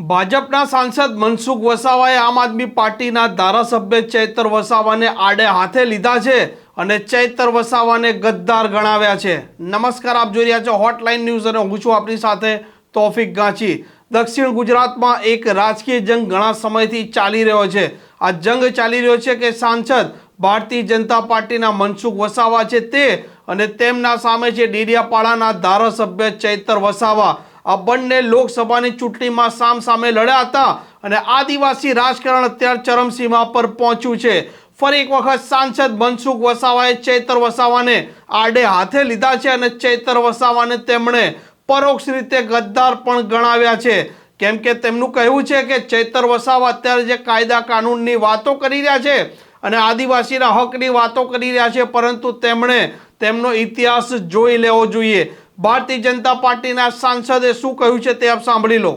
ભાજપના સાંસદ મનસુખ વસાવાએ આમ આદમી પાર્ટીના ધારાસભ્ય ચૈતર વસાવાને આડે હાથે લીધા છે અને ચૈતર વસાવાને ગદ્દાર ગણાવ્યા છે. નમસ્કાર, આપ જોઈ રહ્યા છો હોટલાઇન ન્યૂઝ અને હું છું આપની સાથે તોફિક ગાંચી. દક્ષિણ ગુજરાતમાં એક રાજકીય જંગ ઘણા સમયથી ચાલી રહ્યો છે. આ જંગ ચાલી રહ્યો છે કે સાંસદ ભારતીય જનતા પાર્ટીના મનસુખ વસાવા છે તે અને તેમના સામે છે ડેડિયાપાડાના ધારાસભ્ય ચૈતર વસાવા. આ બંને લોકસભાની ચૂંટણીમાં સામ સામે લડ્યા હતા અને આદિવાસી રાજકારણ અત્યારે ચરમસીમા પર પહોંચ્યું છે. ફરી એક વખત સાંસદ મનસુખ વસાવાએ ચૈતર વસાવાને આડે હાથે લીધા છે અને ચૈતર વસાવાને તેમણે પરોક્ષ રીતે ગદ્દાર પણ ગણાવ્યા છે. કેમ કે તેમનું કહેવું છે કે ચૈતર વસાવા અત્યારે જે કાયદા કાનૂનની વાતો કરી રહ્યા છે અને આદિવાસીના હકની વાતો કરી રહ્યા છે, પરંતુ તેમણે તેમનો ઇતિહાસ જોઈ લેવો જોઈએ. ભારતીય જનતા પાર્ટીના સાંસદે શું કહ્યું છે તે આપ સાંભળી લો.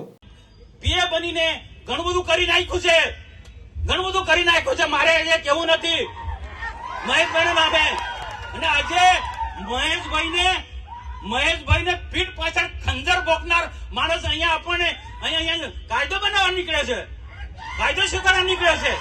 પીએ બનીને ઘણું બધું કરી નાખ્યું છે. ઘણું બધું કરી નાખ્યું છે. મારે એ કેવું નથી. મહેશભાઈ બાબે અને આજે મહેશભાઈને મહેશભાઈને પીઠ પાછળ ખંજર ભોગનાર માણસ અહીંયા આપણને અહીંયા અહીંયા કાયદો બનાવવા નીકળે છે. કાયદો શું કરવા નીકળે છે.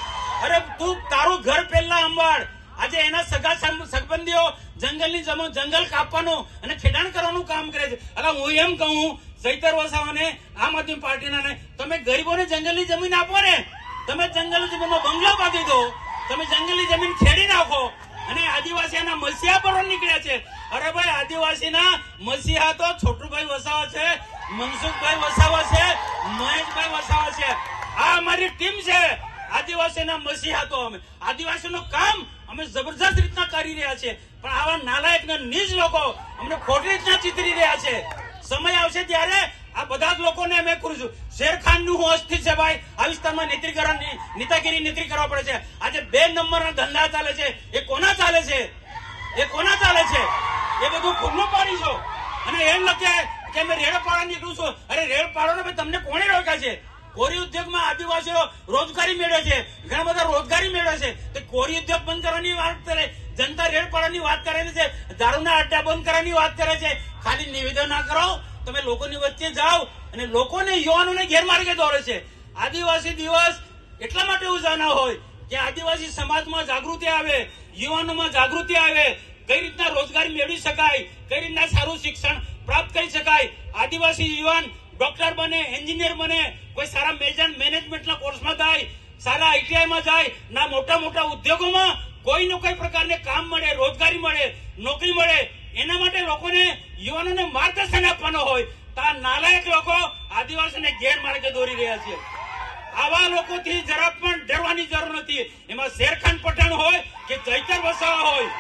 અરે તું તારું ઘર પહેલા અંબાડ આજે એના સગા સંબંધીઓ જંગલની જમો જંગલ કાપવાનું અને ખેડાણ કરવાનું કામ કરે છે. એટલે હું એમ કહું, ચૈતર વસાવાને, આમ આદમી પાર્ટીના ને, તમે ગરીબોને જંગલની જમીન આપો ને. તમે જંગલની જમીનનો બંગલો બાંધી દો. તમે જંગલની જમીન ખેડી નાખો. અને આદિવાસીના મસીહા પર નીકળ્યા છે. અરે ભાઈ, આદિવાસીના મસીહા તો છોટુભાઈ વસાવા છે, મનસુખભાઈ વસાવા છે, મહેશભાઈ વસાવા છે. આ અમારી ટીમ છે. આદિવાસીના મસીહા તો અમે. આદિવાસીનું કામ અમે જબરજસ્ત રીતના કરી રહ્યા છે પણ આવા નાલાયક ને નીચ લોકો અમને ખોટી રીતના ચિતરી રહ્યા છે. સમય આવશે ત્યારે આ બધા જ લોકોને અમે કરું છું. શેરખાનનું હું અસ્થિર છે ભાઈ. આ વિસ્તારમાં નેત્રીકરણ, નેતાગીરી નેત્રી કરવા પડે છે. આજે બે નંબરના ધંધા ચાલે છે. એ કોના ચાલે છે? એ કોના ચાલે છે? એ બધું ખુલ્લું છો. અને એમ લખે કે અમે રેડ પાડવા નીકળું છું. અરે રેડ પાડો ને તમને કોણે રોક્યા છે? કોરી ઉદ્યોગમાં આદિવાસીઓ રોજગારી મેળવે છે, ઘણા બધા રોજગારી મેળવે છે. તો કોરી ઉદ્યોગ બંધ કરવાની વાત કરે, જનતા રેડ પાડવાની વાત કરે છે, દારૂના અડ્ડા બંધ કરવાની વાત કરે છે. ખાલી નિવેદન ના કરો, તમે લોકોની વચ્ચે જાઓ અને લોકોને, યુવાનોને ગેરમાર્ગે દોરે છે. આદિવાસી દિવસ એટલા માટે ઉજવવાના હોય કે આદિવાસી સમાજમાં જાગૃતિ આવે, યુવાનોમાં જાગૃતિ આવે, કઈ રીતના રોજગારી મેળવી શકાય, કઈ રીતના સારું શિક્ષણ પ્રાપ્ત કરી શકાય. આદિવાસી યુવાન ડોક્ટર બને, એન્જિનિયર બને, કોઈ સારા મેજર મેનેજમેન્ટના કોર્સમાં જાય, સારા આઈટીઆઈ માં જાય, ના મોટા મોટા ઉદ્યોગોમાં કોઈ ને કોઈ પ્રકારને કામ મળે, રોજગારી મળે, નોકરી મળે, એના માટે લોકોને યુવાનોને માર્ગદર્શન આપવાનો હોય, તો નાલાયક લોકો આદિવાસીને ગેરમાર્ગે દોરી રહ્યા છે. આવા લોકોથી જરા પણ ડરવાની જરૂર નથી. એમાં શેરખાન પઠાણ હોય કે ચૈતર વસાવા હોય,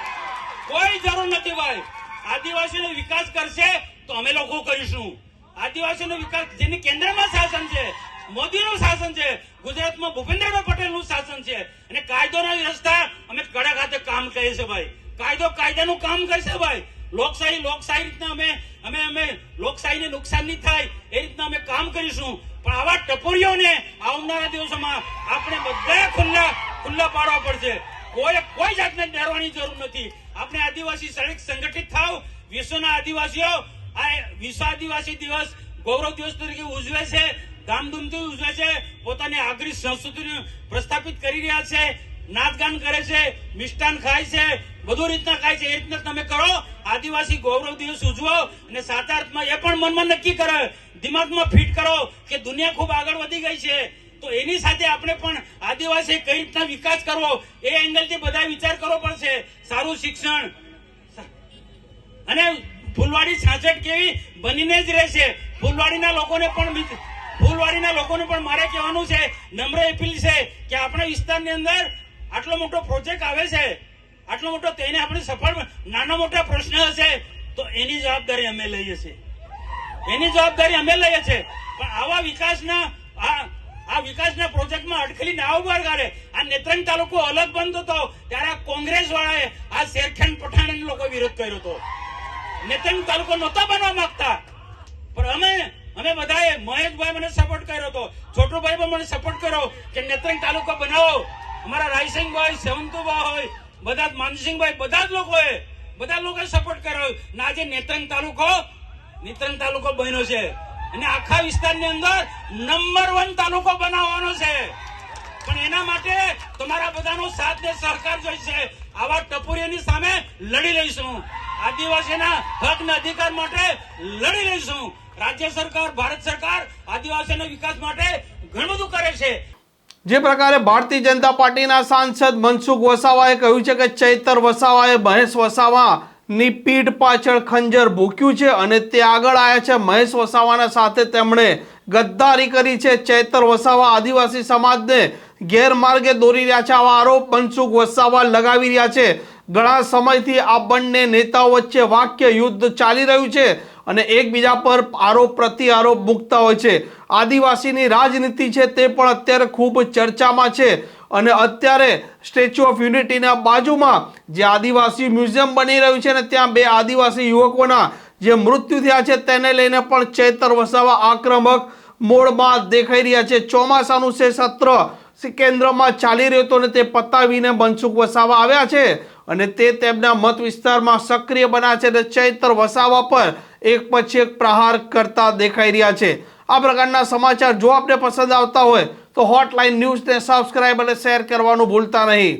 કોઈ જરૂર નથી ભાઈ. આદિવાસીનો વિકાસ કરશે તો અમે લોકો કરીશું. આદિવાસીનો વિકાસ જેની કેન્દ્રમાં શાસન છે, મોદીનું શાસન છે, ગુજરાતમાં ભૂપેન્દ્રભાઈ પટેલનું શાસન છે. અને કાયદોના વ્યવસ્થા અમે કડા ખાતે કામ કરીએ છીએ ભાઈ. કાયદો કાયદાનું કામ કરશે ભાઈ. લોકશાહી લોકશાહી રીતના અમે અમે અમે લોકશાહીને નુકસાન નહીં થાય એ રીતના અમે કામ કરીશું. પણ આવા ટપોરીઓને આવનારા દિવસોમાં આપણે બધા ખુલ્લા ખુલ્લા પાડવા પડશે. કોઈ કોઈ જાતને ડરવાની જરૂર નથી. આપણે આદિવાસી સૈનિક સંગઠિત થાવ. વિશ્વના આદિવાસીઓ આ વિશ્વ આદિવાસી દિવસ ગૌરવ દિવસ તરીકે ઉજવે છે. ધામધૂમથી ઉજવે છે. પોતાની આગરી સંસ્કૃતિને પ્રસ્થાપિત કરી રહ્યા છે. નાચગાન કરે છે. મિષ્ટાન ખાય છે. બધું રીતના ખાય છે. એ રીતના તમે કરો. આદિવાસી ગૌરવ દિવસ ઉજવો અને સાચા અર્થમાં એ પણ મનમાં નક્કી કરો. દિમાગમાં ફિટ કરો કે દુનિયા ખૂબ આગળ વધી ગઈ છે. તો એની સાથે આપણે પણ આદિવાસી કઈ રીતના વિકાસ કરવો એ એંગલથી બધા વિચાર કરવો પડશે. સારું શિક્ષણ. અને ફૂલવાડી છાછઠ કેવી બનીને જ રહેશે. ફૂલવાડીના લોકોને પણ ફૂલવાડીના લોકોને પણ મારે કહેવાનું છે, નમ્ર અપીલ છે કે આપણા વિસ્તારની અંદર આટલો મોટો પ્રોજેક્ટ આવે છે, આટલો મોટો તેને આપણે સફળ નાના મોટા પ્રશ્ન હશે, તો એની જવાબદારી અમે લઈએ છીએ. એની જવાબદારી અમે લઈએ છીએ. પણ આવા વિકાસના આ વિકાસના પ્રોજેક્ટમાં અડખલી ના ઊભા કરે. આ નેત્રંગ તાલુકો અલગ બંધ હતો ત્યારે આ કોંગ્રેસ વાળાએ આ શેરખાન પઠાણ લોકો વિરોધ કર્યો હતો નેત્રંગ તાલુકો નહોતા બનવા માંગતા. પણ અમે અમે બધાએ મહેશભાઈ મને સપોર્ટ કર્યો હતો. છોટુભાઈ પણ મને સપોર્ટ કર્યો કે નેત્રંગ તાલુકો બનાવો. અમારા રાયસિંહભાઈ સેવંતુભાઈ હોય, બધા માનસિંહભાઈ, બધા જ લોકોએ, બધા લોકોએ સપોર્ટ કર્યો. ને આજે નેત્રંગ તાલુકો નેત્રંગ તાલુકો બન્યો છે. અને આખા વિસ્તારની અંદર નંબર વન તાલુકો બનાવવાનો છે. પણ એના માટે તમારા બધાનો સાથ ને સહકાર જોઈશે. આવા ટપુરીઓની સામે લડી લઈશું. આદિવાસીના હક ને અધિકાર માટે લડી લઈશું. રાજ્ય સરકાર, ભારત સરકાર આદિવાસીના વિકાસ માટે ઘણું બધું કરે છે. જે પ્રકારે ભારતીય જનતા પાર્ટીના સાંસદ મનસુખ વસાવાએ કહ્યું છે કે ચૈતર વસાવાએ મહેશ વસાવાની પીઠ પાછળ ખંજર ભૂક્યું છે અને તે આગળ આવ્યા છે. મહેશ વસાવાના સાથે તેમણે ગદ્દારી કરી છે. ચૈતર વસાવા આદિવાસી સમાજને ગેરમાર્ગે દોરી રહ્યા છે. આવા આરોપ મનસુખ વસાવા લગાવી રહ્યા છે. ઘણા સમયથી આ બંને નેતાઓ વચ્ચે વાક્ય યુદ્ધ ચાલી રહ્યું છે અને એકબીજા પર આરોપ પ્રતિ આરોપ મૂકતા હોય છે. આદિવાસીની રાજનીતિ છે તે પણ અત્યારે ખૂબ ચર્ચામાં છે અને અત્યારે સ્ટેચ્યુ ઓફ યુનિટીના બાજુમાં જે આદિવાસી મ્યુઝિયમ બની રહ્યું છે ને ત્યાં બે આદિવાસી યુવકોના જે મૃત્યુ થયા છે તેને લઈને પણ ચેતર વસાવા આક્રમક મોડમાં દેખાઈ રહ્યા છે. ચોમાસાનું છે સત્ર. કેન્દ્રમાં ચાલી રહ્યું હતું અને તે પતાવીને મનસુખ વસાવા આવ્યા છે. અને તે તેમના મત વિસ્તારમાં સક્રિય બન્યા છે અને ચૈતર વસાવા પર એક પછી એક પ્રહાર કરતા દેખાઈ રહ્યા છે. આ પ્રકારના સમાચાર જો આપને પસંદ આવતા હોય તો હોટલાઇન ન્યૂઝને સબસ્ક્રાઇબ અને શેર કરવાનું ભૂલતા નહીં.